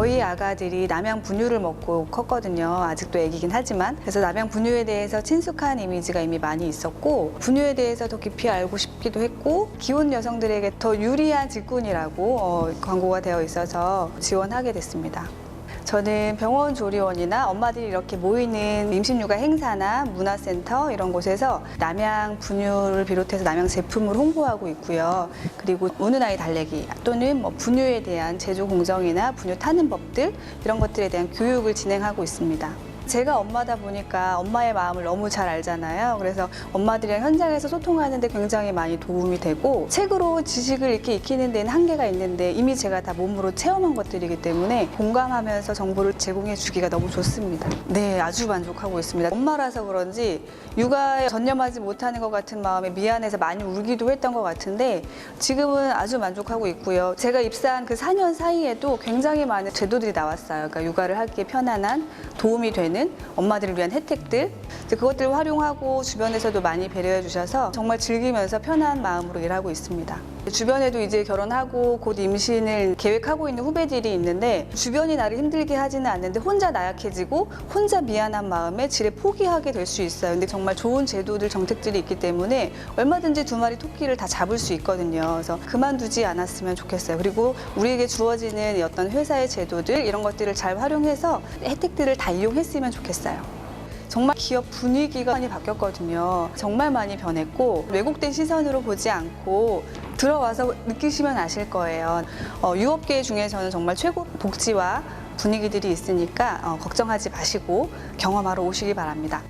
아가들이 남양 분유를 먹고 컸거든요. 아직도 애기긴 하지만. 그래서 남양 분유에 대해서 친숙한 이미지가 이미 많이 있었고, 분유에 대해서 더 깊이 알고 싶기도 했고, 기혼 여성들에게 더 유리한 직군이라고 어, 광고가 되어 있어서 지원하게 됐습니다. 저는 병원 조리원이나 엄마들이 이렇게 모이는 임신육아 행사나 문화센터 이런 곳에서 남양 분유를 비롯해서 남양 제품을 홍보하고 있고요. 그리고 우는 아이 달래기 또는 뭐 분유에 대한 제조 공정이나 분유 타는 법들 이런 것들에 대한 교육을 진행하고 있습니다. 제가 엄마다 보니까 엄마의 마음을 너무 잘 알잖아요. 그래서 엄마들이랑 현장에서 소통하는데 굉장히 많이 도움이 되고 책으로 지식을 이렇게 익히는 데는 한계가 있는데 이미 제가 다 몸으로 체험한 것들이기 때문에 공감하면서 정보를 제공해 주기가 너무 좋습니다. 네, 아주 만족하고 있습니다. 엄마라서 그런지 육아에 전념하지 못하는 것 같은 마음에 미안해서 많이 울기도 했던 것 같은데 지금은 아주 만족하고 있고요. 제가 입사한 그 4년 사이에도 굉장히 많은 제도들이 나왔어요. 그러니까 육아를 하기에 편안한 도움이 되는 엄마들을 위한 혜택들 그것들을 활용하고 주변에서도 많이 배려해 주셔서 정말 즐기면서 편한 마음으로 일하고 있습니다. 주변에도 이제 결혼하고 곧 임신을 계획하고 있는 후배들이 있는데 주변이 나를 힘들게 하지는 않는데 혼자 나약해지고 혼자 미안한 마음에 질에 포기하게 될 수 있어요. 근데 정말 좋은 제도들 정책들이 있기 때문에 얼마든지 두 마리 토끼를 다 잡을 수 있거든요. 그래서 그만두지 않았으면 좋겠어요. 그리고 우리에게 주어지는 어떤 회사의 제도들 이런 것들을 잘 활용해서 혜택들을 다 이용 했으면 좋겠어요. 정말 기업 분위기가 많이 바뀌었거든요. 정말 많이 변했고 왜곡된 시선으로 보지 않고 들어와서 느끼시면 아실 거예요. 어, 유업계 중에서는 정말 최고 복지와 분위기들이 있으니까 어, 걱정하지 마시고 경험하러 오시기 바랍니다.